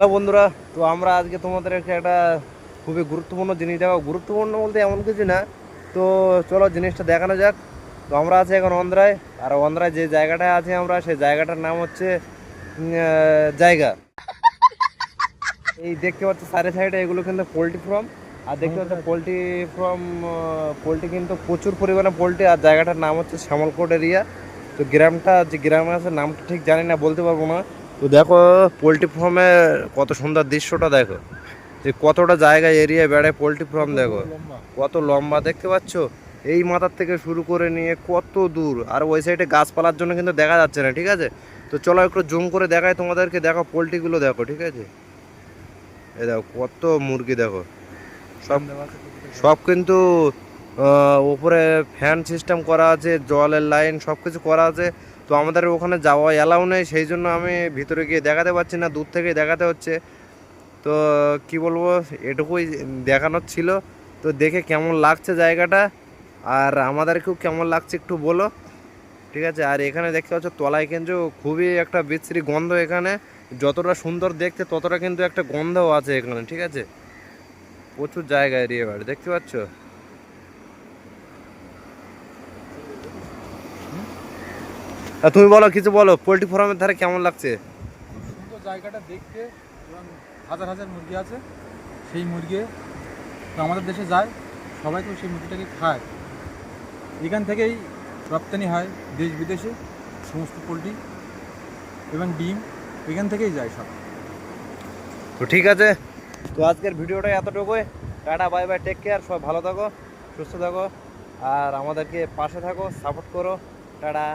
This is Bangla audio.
হ্যালো বন্ধুরা তো আমরা আজকে তোমাদেরকে একটা খুবই গুরুত্বপূর্ণ জিনিস দেখাবো। গুরুত্বপূর্ণ বলতে এমন কিছু না। তো চলো জিনিসটা দেখানো যাক। তো আমরা আছি এখন অন্ধ্রায়। আর অন্ধ্রায় যে জায়গাটায় আছি আমরা সেই জায়গাটার নাম হচ্ছে জায়গা। এই দেখতে পাচ্ছ সাইডে সাইডে এগুলো কিন্তু পোলট্রি ফার্ম। আর দেখতে পাচ্ছ পোলট্রি ফার্ম পোলট্রি কিন্তু প্রচুর পরিমাণে পোলট্রি। আর জায়গাটার নাম হচ্ছে শ্যামলকোট এরিয়া। তো গ্রামটা যে গ্রামে আছে নামটা ঠিক জানি না বলতে পারব না। তো দেখো, পোলট্রি ফার্মে কত সুন্দর দৃশ্যটা দেখো। যে কতটা জায়গা এরিয়া বেড়ায় পোলট্রি ফার্ম দেখো। কত লম্বা দেখতে পাচ্ছ? এই মাথার থেকে শুরু করে নিয়ে কত দূর। আর ওই সাইডে গাছপালার জন্য কিন্তু দেখা যাচ্ছে না, ঠিক আছে? তো চলো একটু জুম করে দেখাই তোমাদেরকে, দেখো পোলট্রিগুলো দেখো, ঠিক আছে? এ দেখো, কত মুরগি দেখো। সব সব কিন্তু উপরে ফ্যান সিস্টেম করা আছে, জলের লাইন সব কিছু করা আছে। তো আমাদের ওখানে যাওয়া এলাও নেই, সেই জন্য আমি ভিতরে গিয়ে দেখাতে পারছি না, দূর থেকে দেখাতে হচ্ছে। তো কি বলব, এটুকুই দেখানোর ছিল। তো দেখে কেমন লাগছে জায়গাটা, আর আমাদেরকেও কেমন লাগছে একটু বলো। ঠিক আছে, আর এখানে দেখতে পাচ্ছ, তলায় কিন্তু খুবই একটা বিশ্রী গন্ধ এখানে। যতটা সুন্দর দেখতে, ততটা কিন্তু একটা গন্ধও আছে এখানে, ঠিক আছে? প্রচুর জায়গা এরিয়া দেখতে পাচ্ছ? তুমি বলো কিছু বলো পোলট্রি ফার্মের ধারে কেমন লাগছে? সুন্দর জায়গাটা দেখতে এবং হাজার হাজার মুরগি আছে। সেই মুরগি তো আমাদের দেশে যায় সবাই তো সেই মুরগিটাকে খায়। এখান থেকেই রপ্তানি হয় দেশ বিদেশে সমস্ত পোলট্রি এবং ডিম এখান থেকেই যায় সব। তো ঠিক আছে তো আজকের ভিডিওটা এতটুকুই। Tata bye bye take care সব ভালো থাকো সুস্থ থাকো আর আমাদেরকে পাশে থাকো সাপোর্ট করো। টাটা।